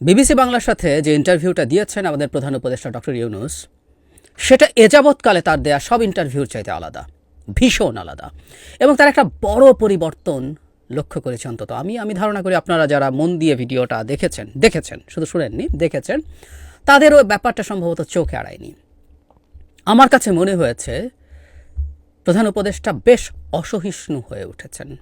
BBC বাংলার সাথে যে ইন্টারভিউটা দিয়েছেন আমাদের প্রধান উপদেষ্টা ডক্টর ইউনুস, সেটা এযাবৎকালে তার দেয়া সব ইন্টারভিউর চাইতে আলাদা, ভীষণ আলাদা। এবং তার একটা বড় পরিবর্তন লক্ষ্য করেছে অন্তত। আমি আমি ধারণা করি আপনারা যারা মন দিয়ে ভিডিওটা দেখেছেন দেখেছেন, শুধু শুনেননি, দেখেছেন, তাদেরও ব্যাপারটা সম্ভবত চোখে আড়ায়নি। আমার কাছে মনে হয়েছে প্রধান উপদেষ্টা বেশ অসহিষ্ণু হয়ে উঠেছেন।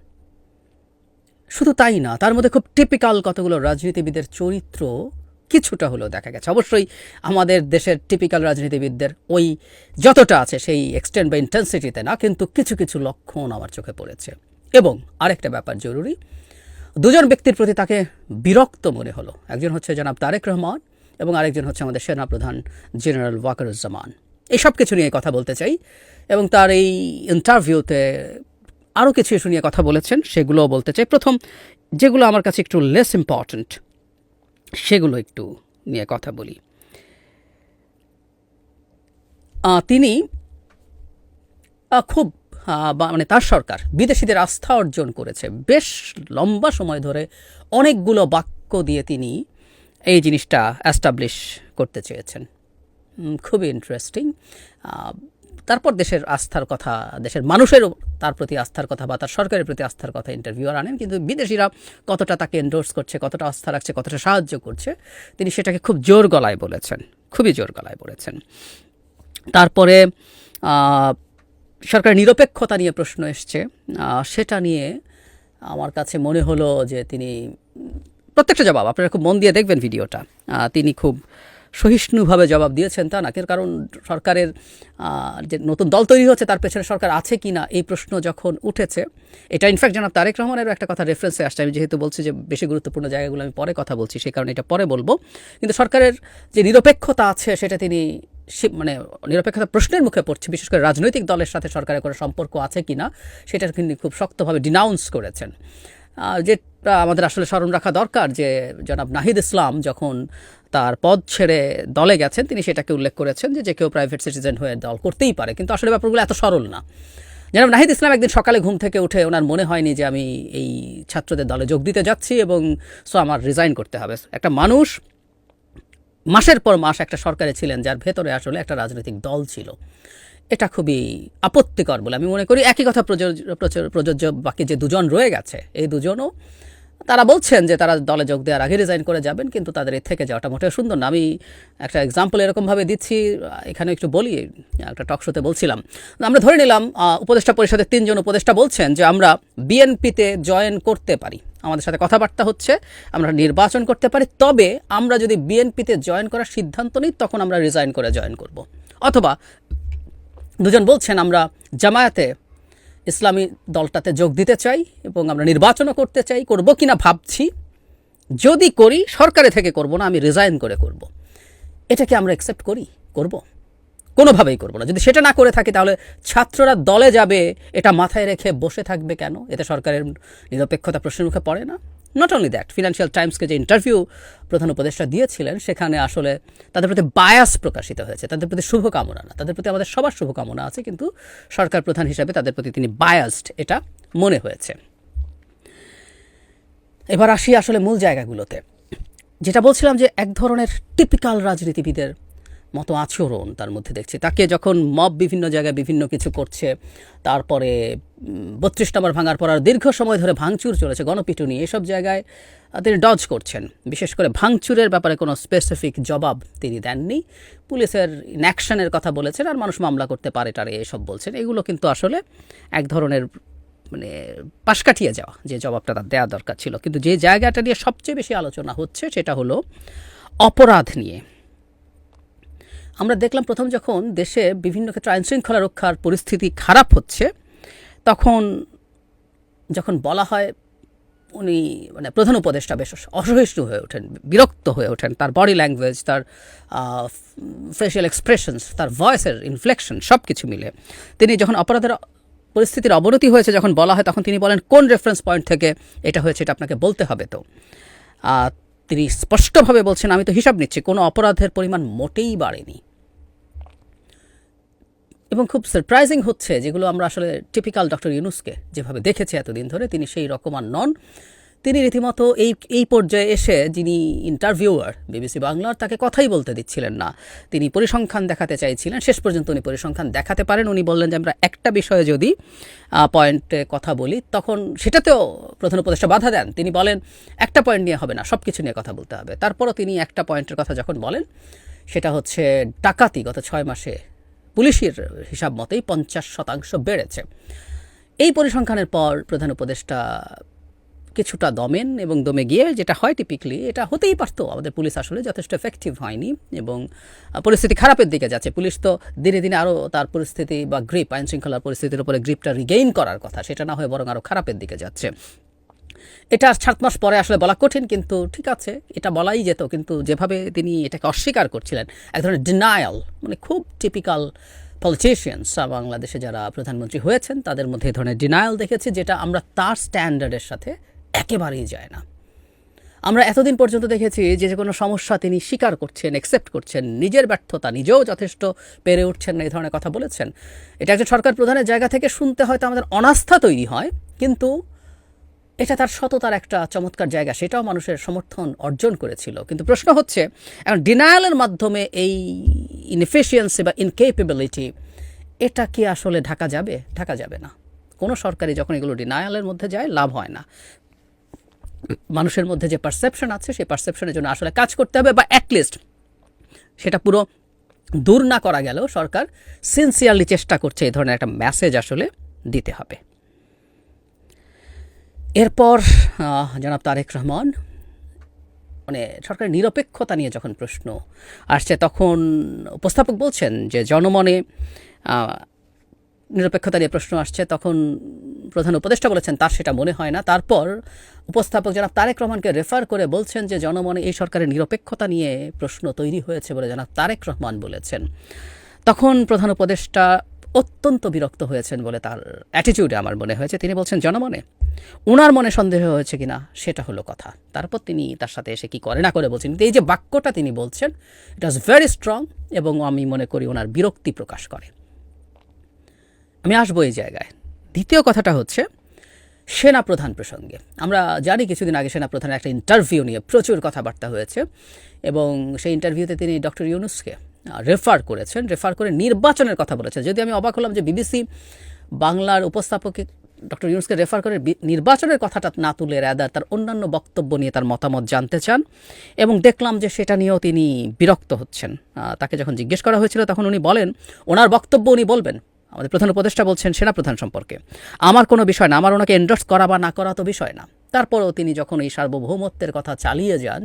শুধু তাই না, তার মধ্যে খুব টিপিক্যাল কতগুলো রাজনীতিবিদের চরিত্র কিছুটা হলেও দেখা গেছে। অবশ্যই আমাদের দেশের টিপিক্যাল রাজনীতিবিদদের ওই যতটা আছে সেই এক্সটেন্ট বা ইন্টেন্সিটিতে না, কিন্তু কিছু কিছু লক্ষণ আমার চোখে পড়েছে। এবং আরেকটা ব্যাপার জরুরি, দুজন ব্যক্তির প্রতি তাকে বিরক্ত মনে হলো। একজন হচ্ছে জনাব তারেক রহমান এবং আরেকজন হচ্ছে আমাদের সেনাপ্রধান জেনারেল ওয়াকারুজ্জামান। এই সব কিছু নিয়ে কথা বলতে চাই। এবং তার এই ইন্টারভিউতে আরও কিছু ইস্যু নিয়ে কথা বলেছেন, সেগুলোও বলতে চাই। প্রথম, যেগুলো আমার কাছে একটু লেস ইম্পর্ট্যান্ট সেগুলো একটু নিয়ে কথা বলি। তিনি খুব মানে তার সরকার বিদেশিদের আস্থা অর্জন করেছে। বেশ লম্বা সময় ধরে অনেকগুলো বাক্য দিয়ে তিনি এই জিনিসটা অ্যাস্টাবলিশ করতে চেয়েছেন। খুবই ইন্টারেস্টিং তারপর দেশের আস্থার কথা, দেশের মানুষেরও তার প্রতি আস্থার কথা বা তার সরকারের প্রতি আস্থার কথা ইন্টারভিউয়ার আনেন, কিন্তু বিদেশিরা কতটা তাকে এন্ডোর্স করছে, কতটা আস্থা রাখছে, কতটা সাহায্য করছে, তিনি সেটাকে খুব জোর গলায় বলেছেন, খুবই জোর গলায় বলেছেন। তারপরে সরকার নিরপেক্ষতা নিয়ে প্রশ্ন এসছে। সেটা নিয়ে আমার কাছে মনে হলো যে তিনি প্রত্যেকটা জবাব, আপনারা খুব মন দিয়ে দেখবেন ভিডিওটা। তিনি খুব সহিষ্ণুভাবে জবাব দিয়েছেন তা না। কারণ সরকারের যে নতুন দল তৈরি হচ্ছে তার পেছনে সরকার আছে কি না, এই প্রশ্ন যখন উঠেছে, এটা ইনফ্যাক্ট জানাব তারেক রহমানেরও একটা কথা রেফারেন্সে আসছে। আমি যেহেতু বলছি যে বেশি গুরুত্বপূর্ণ জায়গাগুলো আমি পরে কথা বলছি, সেই কারণে এটা পরে বলব। কিন্তু সরকারের যে নিরপেক্ষতা আছে, সেটা তিনি মানে নিরপেক্ষতা প্রশ্নের মুখে পড়ছে, বিশেষ করে রাজনৈতিক দলের সাথে সরকারের কোনো সম্পর্ক আছে কি না সেটা তিনি খুব শক্তভাবে ডিনাউন্স করেছেন। যেটা আমাদের আসলে স্মরণ রাখা দরকার যে জনাব নাহিদ ইসলাম যখন তার পদ ছেড়ে দলে গেছেন, তিনি সেটাকে উল্লেখ করেছেন যে যে কেউ প্রাইভেট সিটিজেন হয়ে দল করতেই পারে। কিন্তু আসলে ব্যাপারগুলো এত সরল না। জনাব নাহিদ ইসলাম একদিন সকালে ঘুম থেকে উঠে ওনার মনে হয়নি যে আমি এই ছাত্রদের দলে যোগ দিতে যাচ্ছি এবং সো আমার রিজাইন করতে হবে। একটা মানুষ মাসের পর মাস একটা সরকারে ছিলেন যার ভেতরে আসলে একটা রাজনৈতিক দল ছিল। এটা খুবই আপত্তিকর বলে আমি মনে করি। একই কথা প্রযোজ্য প্রযোজ্য বাকি যে দুজন রয়ে গেছে, এই দুজনও তারা বলছেন যে তারা দলে যোগ দেওয়ার আগে রিজাইন করে যাবেন, কিন্তু তাদের এর থেকে যাওয়াটা মোটেও সুন্দর না। আমি একটা এক্সাম্পল এরকমভাবে দিচ্ছি, এখানে একটু বলি, একটা টক শোতে বলছিলাম। আমরা ধরে নিলাম উপদেষ্টা পরিষদের তিনজন উপদেষ্টা বলছেন যে আমরা বিএনপিতে জয়েন করতে পারি। আমাদের সাথে কথাবার্তা হচ্ছে, আমরা নির্বাচন করতে পারি, তবে আমরা যদি বিএনপিতে জয়েন করার সিদ্ধান্ত নিই, তখন আমরা রিজাইন করে জয়েন করব। অথবা দুজন বলছেন, আমরা জামায়াতে ইসলামী দলটাতে যোগ দিতে চাই এবং আমরা নির্বাচনও করতে চাই, করব কিনা ভাবছি। যদি করি, সরকারে থেকে করব না, আমি রিজাইন করে করব। এটাকে আমরা অ্যাকসেপ্ট করি, করব। কোনোভাবেই করব না। যদি সেটা না করে থাকি, তাহলে ছাত্ররা দলে যাবে, এটা মাথায় রেখে বসে থাকবে কেন? এতে সরকারের নিরপেক্ষতা প্রশ্নের মুখে পড়ে না। নট অনলি দ্যাট ফিনান্সিয়াল টাইমসকে যে ইন্টারভিউ প্রধান উপদেষ্টা দিয়েছিলেন, সেখানে আসলে তাদের প্রতি বায়াস প্রকাশিত হয়েছে, তাদের প্রতি শুভকামনা না, তাদের প্রতি আমাদের সবার শুভকামনা আছে, কিন্তু সরকার প্রধান হিসাবে তাদের প্রতি তিনি বায়াসড এটা মনে হয়েছে। এবার আসি আসলে মূল জায়গাগুলোতে। যেটা বলছিলাম যে এক ধরনের টিপিক্যাল রাজনীতিবিদের মতো আচরণ তার মধ্যে দেখছি। তাকে যখন মব বিভিন্ন জায়গায় বিভিন্ন কিছু করছে, তারপরে বত্রিশ নম্বর ভাঙার পর আর দীর্ঘ সময় ধরে ভাঙচুর চলেছে, গণপিটুনি, এসব জায়গায় তিনি ডজ করছেন। বিশেষ করে ভাঙচুরের ব্যাপারে কোনো স্পেসিফিক জবাব তিনি দেননি। পুলিশের ইনঅ্যাকশনের কথা বলেছেন আর মানুষ মামলা করতে পারে, টারে এসব বলছেন। এগুলো কিন্তু আসলে এক ধরনের মানে পাশ কাটিয়ে যাওয়া, যে জবাবটা তার দেওয়া দরকার ছিল। কিন্তু যে জায়গাটা নিয়ে সবচেয়ে বেশি আলোচনা হচ্ছে সেটা হলো অপরাধ নিয়ে। আমরা দেখলাম প্রথম যখন দেশে বিভিন্ন ক্ষেত্রে আইনশৃঙ্খলা রক্ষার পরিস্থিতি খারাপ হচ্ছে, তখন যখন বলা হয় উনি মানে প্রধান উপদেষ্টা বেশ অসহিষ্ণু হয়ে ওঠেন, বিরক্ত হয়ে ওঠেন, তার বডি ল্যাঙ্গুয়েজ তার ফেশিয়াল এক্সপ্রেশনস তার ভয়েসের ইনফ্লেকশন সব কিছু মিলে। তিনি যখন অপরাধের পরিস্থিতির অবনতি হয়েছে যখন বলা হয়, তখন তিনি বলেন, কোন রেফারেন্স পয়েন্ট থেকে এটা হয়েছে এটা আপনাকে বলতে হবে তো? তিনি স্পষ্টভাবে বলছেন, আমি তো হিসাব নিচ্ছি, কোনো অপরাধের পরিমাণ মোটেই বাড়েনি। এবং খুব সারপ্রাইজিং হচ্ছে যেগুলো আমরা আসলে টিপিক্যাল ডক্টর ইউনুসকে যেভাবে দেখেছি এতদিন ধরে, তিনি সেই রকম আর নন। তিনি রীতিমতো এই এই পর্যায়ে এসে যিনি ইন্টারভিউয়ার বিবিসি বাংলার, তাকে কথাই বলতে দিচ্ছিলেন না। তিনি পরিসংখ্যান দেখাতে চাইছিলেন, শেষ পর্যন্ত উনি পরিসংখ্যান দেখাতে পারেন। উনি বললেন যে, আমরা একটা বিষয়ে যদি পয়েন্টে কথা বলি, তখন সেটাতেও প্রধান উপদেষ্টা বাধা দেন। তিনি বলেন, একটা পয়েন্ট নিয়ে হবে না সব কিছু নিয়ে কথা বলতে হবে। তারপরও তিনি একটা পয়েন্টের কথা যখন বলেন, সেটা হচ্ছে ডাকাতি গত ছয় মাসে পুলিশের হিসাব মতেই পঞ্চাশ শতাংশ বেড়েছে। এই পরিসংখ্যানের পর প্রধান উপদেষ্টা কিছুটা দমেন এবং দমে গিয়ে যেটা হয় টিপিকলি এটা হতেই পারতো। আমাদের পুলিশ আসলে যথেষ্ট এফেক্টিভ হয়নি এবং পরিস্থিতি খারাপের দিকে যাচ্ছে। পুলিশ তো দিনে দিনে আরও তার পরিস্থিতি বা গ্রিপ আইন শৃঙ্খলার পরিস্থিতির উপরে গ্রিপটা রিগেইন করার কথা, সেটা না হয়ে বরং আরও খারাপের দিকে যাচ্ছে। এটা সাত মাস পরে আসলে বলা কঠিন, কিন্তু ঠিক আছে, এটা বলাই যেত, কিন্তু যেভাবে তিনি এটাকে অস্বীকার করছিলেন, এক ধরনের ডিনায়াল মানে খুব টিপিক্যাল পলিটিশিয়ানস বাংলাদেশে যারা প্রধানমন্ত্রী হয়েছেন, তাদের মধ্যে এই ধরনের ডিনায়াল দেখেছি, যেটা আমরা তার স্ট্যান্ডার্ডের সাথে একেবারেই যায় না। আমরা এতদিন পর্যন্ত দেখেছি যে যে কোনো সমস্যা তিনি স্বীকার করছেন একসেপ্ট করছেন, নিজের ব্যর্থতা নিজেও যথেষ্ট পেরে উঠছেন না, এই ধরনের কথা বলেছেন। এটা একজন সরকার প্রধানের জায়গা থেকে শুনতে হয়তো আমাদের অনাস্থা তৈরি হয়, কিন্তু এটা তার সততার একটা চমৎকার জায়গা, সেটাও মানুষের সমর্থন অর্জন করেছিল। কিন্তু প্রশ্ন হচ্ছে, এখন ডিনায়ালের মাধ্যমে এই ইনএফিসিয়েন্সি বা ইনকেপেবিলিটি এটা কি আসলে ঢাকা যাবে? ঢাকা যাবে না। কোনো সরকারি যখন এগুলো ডিনায়ালের মধ্যে যায়, লাভ হয় না। মানুষের মধ্যে যে পারসেপশন আছে, সেই পারসেপশনের জন্য আসলে কাজ করতে হবে বা অ্যাটলিস্ট সেটা পুরো দূর না করা গেলেও সরকার সিনসিয়ারলি চেষ্টা করছে এই ধরনের একটা মেসেজ আসলে দিতে হবে। এরপর জনাব তারেক রহমান মানে সরকারের নিরপেক্ষতা নিয়ে যখন প্রশ্ন আসছে, তখন উপস্থাপক বলছেন যে জনমনে নিরপেক্ষতা নিয়ে প্রশ্ন আসছে, তখন প্রধান উপদেষ্টা বলেছেন, তার সেটা মনে হয় না। তারপর উপস্থাপক জনাব তারেক রহমানকে রেফার করে বলছেন যে জনমনে এই সরকারের নিরপেক্ষতা নিয়ে প্রশ্ন তৈরি হয়েছে বলে জনাব তারেক রহমান বলেছেন। তখন প্রধান উপদেষ্টা অত্যন্ত বিরক্ত হয়েছেন বলে তার অ্যাটিটিউডে আমার মনে হয়েছে। তিনি বলছেন, জনমনে ওনার মনে সন্দেহ হয়েছে কিনা সেটা হলো কথা। তারপর তিনি তার সাথে এসে কি করে না করে বলছেন। এই যে বাক্যটা তিনি বলছেন ইট ওয়াজ ভেরি স্ট্রং এবং আমি মনে করি ওনার বিরক্তি প্রকাশ করে। আমি আসব এই জায়গায়। দ্বিতীয় কথাটা হচ্ছে সেনা প্রধান প্রসঙ্গে। আমরা জানি কিছুদিন আগে সেনা প্রধানের একটা ইন্টারভিউ নিয়ে প্রচুর কথাবার্তা হয়েছে এবং সেই ইন্টারভিউতে তিনি ডক্টর ইউনুসকে রেফার করেছেন রেফার করে নির্বাচনের কথা বলেছেন। যদি আমি অবাক হলাম যে বিবিসি বাংলার উপস্থাপকে ডক্টর ইউনুসকে রেফার করে নির্বাচনের কথাটা না তুলে রাদার তার অন্যান্য বক্তব্য নিয়ে তার মতামত জানতে চান এবং দেখলাম যে সেটা নিয়েও তিনি বিরক্ত হচ্ছেন। তাকে যখন জিজ্ঞেস করা হয়েছিল তখন উনি বলেন, ওনার বক্তব্য উনি বলবেন। আমাদের প্রধান উপদেষ্টা বলছেন সেনাপ্রধান সম্পর্কে। আমার কোনো বিষয় না, আমার ওনাকে এন্ডোর্স করা বা না করা তো বিষয় না। তারপরেও তিনি যখন এই সার্বভৌমত্বের কথা চালিয়ে যান